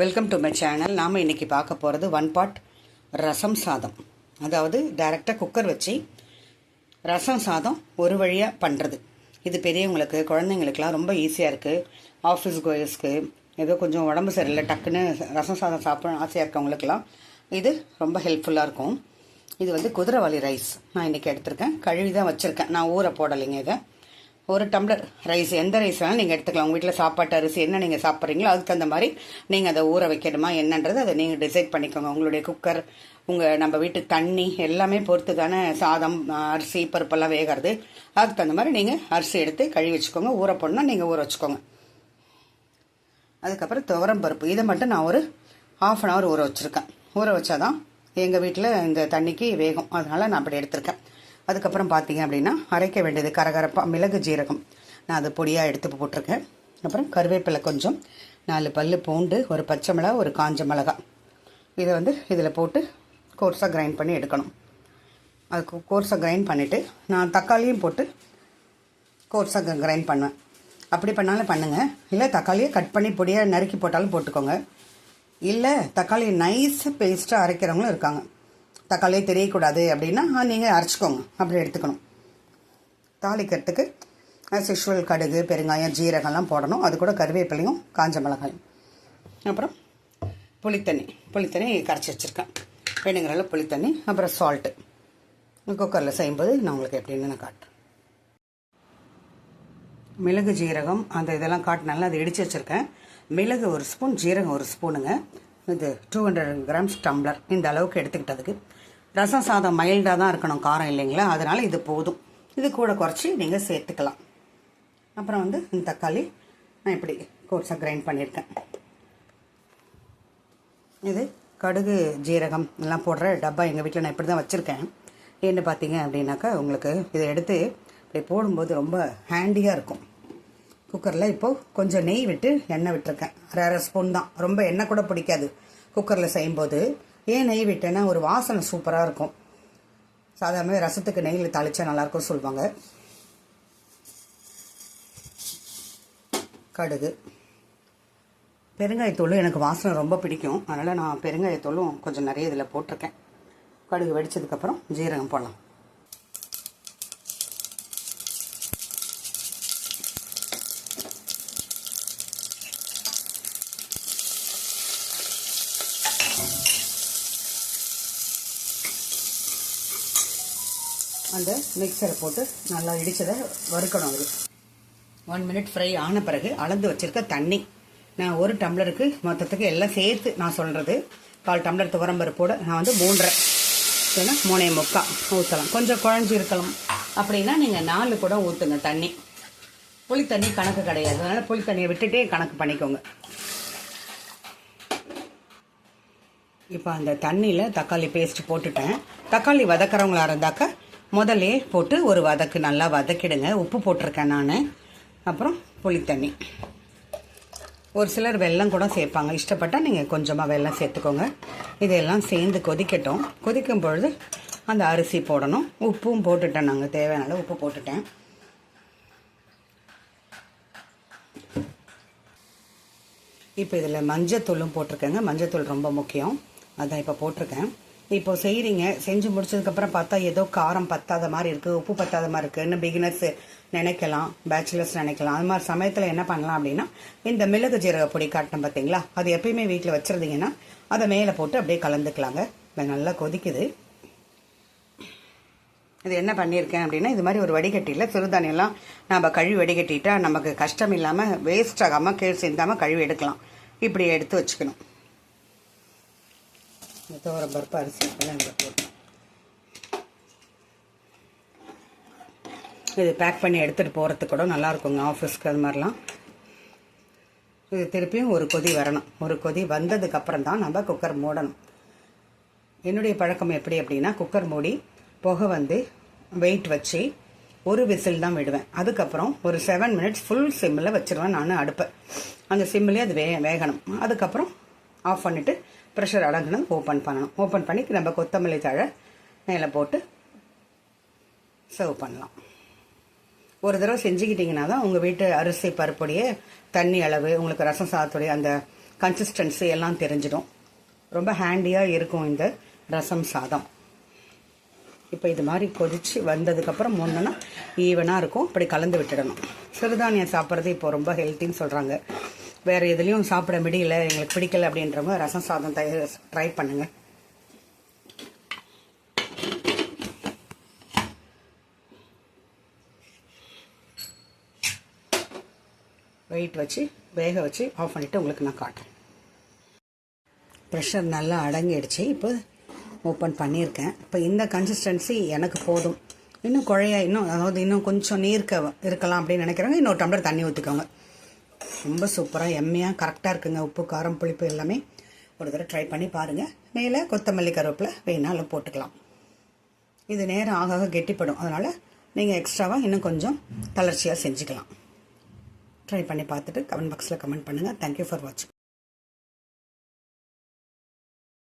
Welcome to my channel நாம் இன்றைக்கி பார்க்க போகிறது ஒன் பாட் ரசம் சாதம். அதாவது டைரெக்டாக குக்கர் வச்சு ரசம் சாதம் ஒரு வழியாக பண்ணுறது இது பெரியவங்களுக்கு குழந்தைங்களுக்குலாம் ரொம்ப ஈஸியாக இருக்குது ஆஃபீஸ் கோயர்ஸ்க்கு ஏதோ கொஞ்சம் உடம்பு சரியில்லை டக்குன்னு ரசம் சாதம் சாப்பிட ஆசையாக இருக்கவங்களுக்கெல்லாம் இது ரொம்ப ஹெல்ப்ஃபுல்லாக இருக்கும். இது வந்து குதிரைவாளி ரைஸ் நான் இன்றைக்கி எடுத்திருக்கேன். கழுவி தான் வச்சுருக்கேன். நான் ஊற போடலைங்க இதை. ஒரு டம்ளர் ரைஸ். எந்த ரைஸ் வேணாலும் நீங்கள் எடுத்துக்கலாம். உங்கள் வீட்டில் சாப்பாட்டு அரிசி என்ன நீங்கள் சாப்பிட்றீங்களோ அதுக்கு தகுந்த மாதிரி நீங்கள் அதை ஊற வைக்கணுமா என்னன்றது அதை நீங்கள் டிசைட் பண்ணிக்கோங்க. உங்களுடைய குக்கர் உங்கள் நம்ம வீட்டு தண்ணி எல்லாமே பொறுத்து தானே சாதம் அரிசி பருப்பெல்லாம் வேகிறது. அதுக்கு தகுந்த மாதிரி நீங்கள் அரிசி எடுத்து கழுவி வச்சுக்கோங்க. ஊற போடணும் நீங்கள் ஊற வச்சுக்கோங்க. அதுக்கப்புறம் துவரம் பருப்பு. இதை மட்டும் நான் ஒரு ஆஃப் அன் ஹவர் ஊற வச்சுருக்கேன். ஊற வச்சாதான் எங்கள் வீட்டில் இந்த தண்ணிக்கு வேகும். அதனால் நான் அப்படி எடுத்திருக்கேன். அதுக்கப்புறம் பார்த்தீங்க அப்படின்னா அரைக்க வேண்டியது கரகரப்பாக மிளகு ஜீரகம். நான் அது பொடியாக எடுத்து போட்டிருக்கேன். அப்புறம் கருவேப்பிலை கொஞ்சம் நாலு பல் பூண்டு ஒரு பச்சை மிளகா ஒரு காஞ்ச மிளகா. இதை வந்து இதில் போட்டு கோர்ஸாக கிரைண்ட் பண்ணி எடுக்கணும். அது கோர்ஸாக கிரைண்ட் பண்ணிவிட்டு நான் தக்காளியும் போட்டு கோர்ஸாக கிரைண்ட் பண்ணுவேன். அப்படி பண்ணாலும் பண்ணுங்கள் இல்லை தக்காளியை கட் பண்ணி பொடியாக நறுக்கி போட்டாலும் போட்டுக்கோங்க. இல்லை தக்காளி நைஸாக பேஸ்ட்டாக அரைக்கிறவங்களும் இருக்காங்க. தக்காளியே தெரியக்கூடாது அப்படின்னா நீங்கள் அரைச்சிக்கோங்க. அப்படி எடுத்துக்கணும். தாளிக்கிறதுக்கு ஆஸ் யூஷுவல் கடுகு பெருங்காயம் ஜீரகம்லாம் போடணும். அது கூட கருவேப்பிலையும் காஞ்ச மிளகாயும். அப்புறம் புளித்தண்ணி. புளித்தண்ணி கரைச்சி வச்சுருக்கேன். வேணுங்கிற புளித்தண்ணி அப்புறம் சால்ட்டு குக்கரில் செய்யும்போது நான் உங்களுக்கு எப்படின்னு நான் காட்டுறேன். மிளகு ஜீரகம் அந்த இதெல்லாம் காட்டினால அதை இடித்து வச்சுருக்கேன். மிளகு ஒரு ஸ்பூன் ஜீரகம் ஒரு ஸ்பூனுங்க இது டூ ஹண்ட்ரட் கிராம்ஸ் டம்ளர் இந்த அளவுக்கு எடுத்துக்கிட்டதுக்கு. ரசம் சாதம் மைல்டாக தான் இருக்கணும் காரம் இல்லைங்களா? அதனால் இது போதும். இது கூட குறைச்சி நீங்கள் சேர்த்துக்கலாம். அப்புறம் வந்து இந்த தக்காளி நான் இப்படி கோட்ஸாக கிரைண்ட் பண்ணியிருக்கேன். இது கடுகு ஜீரகம் எல்லாம் போடுற டப்பா எங்கள் வீட்டில் நான் இப்படி தான் வச்சுருக்கேன். என்ன பார்த்தீங்க அப்படின்னாக்கா உங்களுக்கு இதை எடுத்து இப்படி போடும்போது ரொம்ப ஹேண்டியாக இருக்கும். குக்கரில் இப்போது கொஞ்சம் நெய் விட்டு எண்ணெய் விட்டுருக்கேன். அரை அரை ஸ்பூன் தான். ரொம்ப எண்ணெய் கூட பிடிக்காது குக்கரில் செய்யும்போது. ஏன் நெய் விட்டேன்னா ஒரு வாசனை சூப்பராக இருக்கும். சாதாரண ரசத்துக்கு நெய்யில் தாளிச்சா நல்லாயிருக்கும்னு சொல்லுவாங்க. கடுகு. பெருங்காயத்தூள் எனக்கு வாசனை ரொம்ப பிடிக்கும். அதனால் நான் பெருங்காயத்தூளும் கொஞ்சம் நிறைய இதில் போட்டிருக்கேன். கடுகு வெடிச்சதுக்கப்புறம் ஜீரகம் போடலாம். அந்த மிக்சரை போட்டு நல்லா இடித்ததை வறுக்கணும் அது ஒன் மினிட் ஃப்ரை ஆன பிறகு அளந்து வச்சிருக்க தண்ணி. நான் ஒரு டம்ளருக்கு மொத்தத்துக்கு எல்லாம் சேர்த்து நான் சொல்கிறது கால் டம்ளர் துவரம்பருப்போடு நான் வந்து மூன்றரை. இல்லைன்னா மூணே முக்கா ஊற்றலாம் கொஞ்சம் குழஞ்சி இருக்கலாம். அப்படின்னா நீங்கள் நாலு கூட ஊற்றுங்க தண்ணி. புளி தண்ணி கணக்கு கிடையாது. அதனால் புளி தண்ணியை விட்டுட்டே கணக்கு பண்ணிக்கோங்க. இப்போ அந்த தண்ணியில் தக்காளி பேஸ்ட் போட்டுட்டேன். தக்காளி வதக்கிறவங்களா இருந்தாக்கா முதலே போட்டு ஒரு வதக்கு நல்லா வதக்கிடுங்க. உப்பு போட்டிருக்கேன் நான். அப்புறம் புளித்தண்ணி ஒரு சிலர் வெல்லம் கூட சேர்ப்பாங்க. இஷ்டப்பட்டால் நீங்கள் கொஞ்சமாக வெல்லம் சேர்த்துக்கோங்க. இதையெல்லாம் சேர்ந்து கொதிக்கட்டும். கொதிக்கும் பொழுது அந்த அரிசி போடணும். உப்பும் போட்டுட்டேன் நாங்கள் தேவையான உப்பு போட்டுட்டேன். இப்போ இதில் மஞ்சத்தூளும் போட்டிருக்கேங்க. மஞ்சத்தூள் ரொம்ப முக்கியம். அதான் இப்போ போட்டிருக்கேன். இப்போ செய்கிறீங்க செஞ்சு முடிச்சதுக்கப்புறம் பார்த்தா ஏதோ காரம் பத்தாத மாதிரி இருக்குது உப்பு பத்தாத மாதிரி இருக்குதுன்னு பிகினர்ஸ் நினைக்கலாம் பேச்சுலர்ஸ் நினைக்கலாம். அது மாதிரி சமயத்தில் என்ன பண்ணலாம் அப்படின்னா இந்த மிளகு ஜீரக பொடி காட்டினோம் பார்த்தீங்களா? அது எப்பயுமே வீட்டில் வச்சுருந்தீங்கன்னா அதை மேலே போட்டு அப்படியே கலந்துக்கலாங்க. இது நல்லா கொதிக்குது. இது என்ன பண்ணியிருக்கேன் அப்படின்னா இது மாதிரி ஒரு வடிகட்டியில் சிறுதானியெல்லாம் நம்ம கழுவி வடிகட்டிட்டா நமக்கு கஷ்டம் இல்லாமல் வேஸ்ட் ஆகாமல் கீழ் சேர்ந்தாமல் கழுவி எடுக்கலாம். இப்படி எடுத்து வச்சுக்கணும். துவரம் பருப்பு அரிசி எல்லாம் இங்கே போட்டோம் இது பேக் பண்ணி எடுத்துகிட்டு போகிறதுக்கு கூட நல்லா இருக்குங்க ஆஃபீஸ்க்கு அது மாதிரிலாம். இது திருப்பியும் ஒரு கொதி வரணும். ஒரு கொதி வந்ததுக்கப்புறம் தான் நம்ம குக்கர் மூடணும். என்னுடைய பழக்கம் எப்படி அப்படின்னா குக்கர் மூடி புகை வந்து வெயிட் வச்சு ஒரு விசில் தான் விடுவேன். அதுக்கப்புறம் ஒரு செவன் மினிட்ஸ் ஃபுல் சிம்மில் வச்சுருவேன் நான் அடுப்பை. அந்த சிம்மிலே அது வே வேகணும். அதுக்கப்புறம் ஆஃப் பண்ணிவிட்டு ப்ரெஷர் அடங்கினது ஓப்பன் பண்ணணும். ஓப்பன் பண்ணி நம்ம கொத்தமல்லி தழை மேலே போட்டு சர்வ் பண்ணலாம். ஒரு தடவை செஞ்சுக்கிட்டிங்கன்னா தான் உங்கள் வீட்டு அரிசி பருப்புடைய தண்ணி அளவு உங்களுக்கு ரசம் சாதத்துடைய அந்த கன்சிஸ்டன்சி எல்லாம் தெரிஞ்சிடும். ரொம்ப ஹேண்டியாக இருக்கும் இந்த ரசம் சாதம். இப்போ இது மாதிரி கொதிச்சு வந்ததுக்கப்புறம் முன்னா ஈவனாக இருக்கும். இப்படி கலந்து விட்டுடணும். சிறுதானியம் சாப்பிட்றது இப்போ ரொம்ப ஹெல்த்தின்னு சொல்கிறாங்க வேறு எதுலேயும் சாப்பிட முடியல எங்களுக்கு பிடிக்கல அப்படின்றவங்க ரசம் சாதம் தயார் ட்ரை பண்ணுங்கள் வெயிட் வச்சு வேக வச்சு ஆஃப் பண்ணிவிட்டு உங்களுக்கு நான் காட்டுறேன். ப்ரெஷர் நல்லா அடங்கிடுச்சு. இப்போ ஓப்பன் பண்ணியிருக்கேன். இப்போ இந்த கன்சிஸ்டன்சி எனக்கு போதும். இன்னும் குழைய இன்னும் அதாவது இன்னும் கொஞ்சம் நீர்க்க இருக்கலாம் அப்படின்னு நினைக்கிறவங்க இன்னொரு டம்ளர் தண்ணி ஊற்றிக்கோங்க ரொம்ப சூப்பராக எம்மையாக கரெக்டாக இருக்குங்க. உப்பு காரம் புளிப்பு எல்லாமே ஒரு தடவை ட்ரை பண்ணி பாருங்கள் மேலே கொத்தமல்லி கருவேப்பில் வேணாலும் போட்டுக்கலாம். இது நேரம் ஆக ஆக கெட்டிப்படும். அதனால் நீங்கள் எக்ஸ்ட்ராவாக இன்னும் கொஞ்சம் தளர்ச்சியாக செஞ்சுக்கலாம். ட்ரை பண்ணி பார்த்துட்டு கமெண்ட் பாக்ஸில் கமெண்ட் பண்ணுங்கள் தேங்க்யூ ஃபார் வாட்சிங்